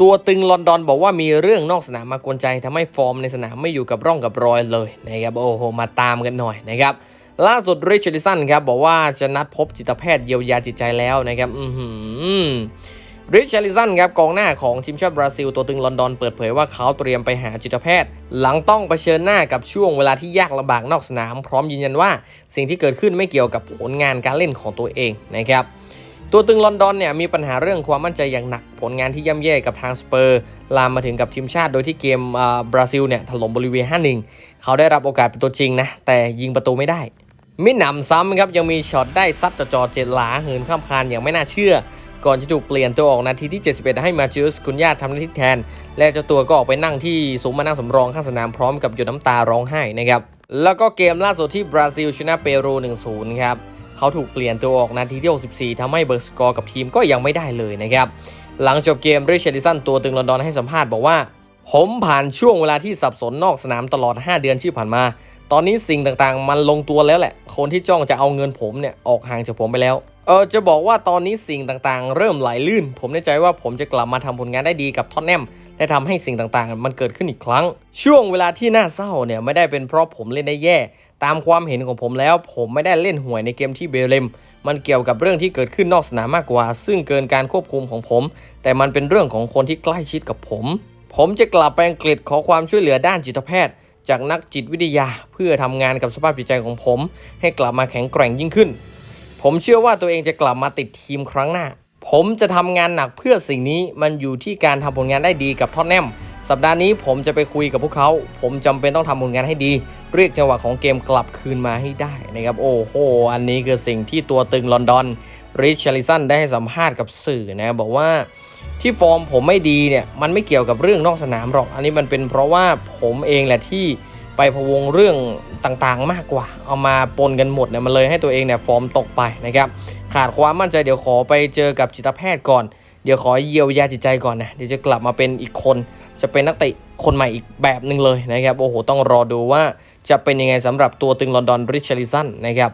ตัวตึงลอนดอนบอกว่ามีเรื่องนอกสนามมากวนใจทำให้ฟอร์มในสนามไม่อยู่กับร่องกับรอยเลยนะครับโอ้โหมาตามกันหน่อยนะครับล่าสุดริชาร์ดสันครับบอกว่าจะนัดพบจิตแพทย์เยียวยาจิตใจแล้วนะครับอือหือริชาร์ดสันครับกองหน้าของทีมชาติบราซิลตัวตึงลอนดอนเปิดเผยว่าเขาเตรียมไปหาจิตแพทย์ หลังต้องเผชิญหน้ากับช่วงเวลาที่ยากลำบากนอกสนาม พร้อมยืนยันว่า สิ่งที่เกิดขึ้นไม่เกี่ยวกับผลงานการเล่นของตัวเองนะครับ ตัวตึงลอนดอนเนี่ยมีปัญหาเรื่องความมั่นใจอย่างหนัก ผลงานที่ย่ำแย่กับทางสเปอร์ลามมาถึงกับทีมชาติโดยที่เกมอ่าบราซิลเนี่ยถล่มบริเวณ5-1 เขาได้รับโอกาสเป็นตัวจริงนะแต่ยิงประตูไม่ได้ มิหนำซ้ำครับยังมีช็อตได้ซัดจอจอเจ็ดหลาเหินข้ามคานอย่างไม่น่าเชื่อ ก่อนจะถูกเปลี่ยนตัวออกนาทีที่ 71 ให้มาจิอุสกุนยาทำหน้าที่แทน และเจ้าตัวก็ออกไปนั่งที่ซุ้มมานั่งสำรองข้างสนามพร้อมกับหยดน้ำตาร้องไห้นะครับแล้วก็เกมล่าสุดที่บราซิลชนะเปรู1-0ครับ เขาถูกเปลี่ยนตัวออกนาทีที่ 64ทำให้เบิร์สกอร์กับทีมก็ยังไม่ได้เลยนะครับ หลังจบเกมริชาร์ดิสันตัวตึงลอนดอนให้สัมภาษณ์บอกว่า ผมผ่านช่วงเวลาที่สับสนนอกสนามตลอด 5 เดือนที่ผ่านมา ตอนนี้สิ่งต่างๆ มันลงตัวแล้วแหละ คนที่จ้องจะเอาเงินผมเนี่ยออกห่างจากผมไปแล้ว เออจะบอกว่าตอนนี้สิ่งต่างๆ เริ่มไหลลื่น ผมแน่ใจว่าผมจะกลับมาทำผลงานได้ดีกับท็อตแนมและทำให้สิ่งต่างๆ มันเกิดขึ้นอีกครั้ง ช่วงเวลาที่น่าเศร้าเนี่ยไม่ได้เป็นเพราะผมเล่นได้แย่ ตามความเห็นของผมแล้ว ผมไม่ได้เล่นห่วยในเกมที่เบลเลมมันเกี่ยวกับเรื่องที่เกิดขึ้นนอกสนามมากกว่า ซึ่งเกินการควบคุมของผม แต่มันเป็นเรื่องของคนที่ใกล้ชิดกับผม ผมจะกลับไปอังกฤษขอความช่วยเหลือด้านจิตแพทย์ จากนักจิตวิทยา เพื่อทำงานกับสภาพจิตใจของผม ให้กลับมาแข็งแกร่งยิ่งขึ้น ผมเชื่อว่าตัวเองจะกลับมาติดทีมครั้งหน้า ผมจะทำงานหนักเพื่อสิ่งนี้มันอยู่ที่การทำผลงานได้ดีกับท็อตแนมสัปดาห์นี้ผมจะไปคุยกับพวกเขา ผมจำเป็นต้องทำผลงานให้ดี เรียกจังหวะของเกมกลับคืนมาให้ได้นะครับ โอ้โห อันนี้คือสิ่งที่ตัวตึงลอนดอนริชาริสันได้ให้สัมภาษณ์กับสื่อนะบอกว่าที่ฟอร์มผมไม่ดีเนี่ย มันไม่เกี่ยวกับเรื่องนอกสนามหรอก อันนี้มันเป็นเพราะว่าผมเองแหละที่ ไปพวงเรื่องต่างๆ มากกว่า เอามาปนกันหมดเนี่ยมันเลยให้ตัวเองเนี่ยฟอร์มตกไปนะครับขาดความมั่นใจเดี๋ยวขอไปเจอกับจิตแพทย์ก่อน เดี๋ยวขอเยียวยาจิตใจก่อนนะเดี๋ยวจะกลับมาเป็นอีกคน จะเป็นนักเตะคนใหม่อีกแบบหนึ่งเลยนะครับโอ้โหต้องรอดูว่าจะเป็นยังไงสำหรับตัวตึงลอนดอนริชลิสันนะครับ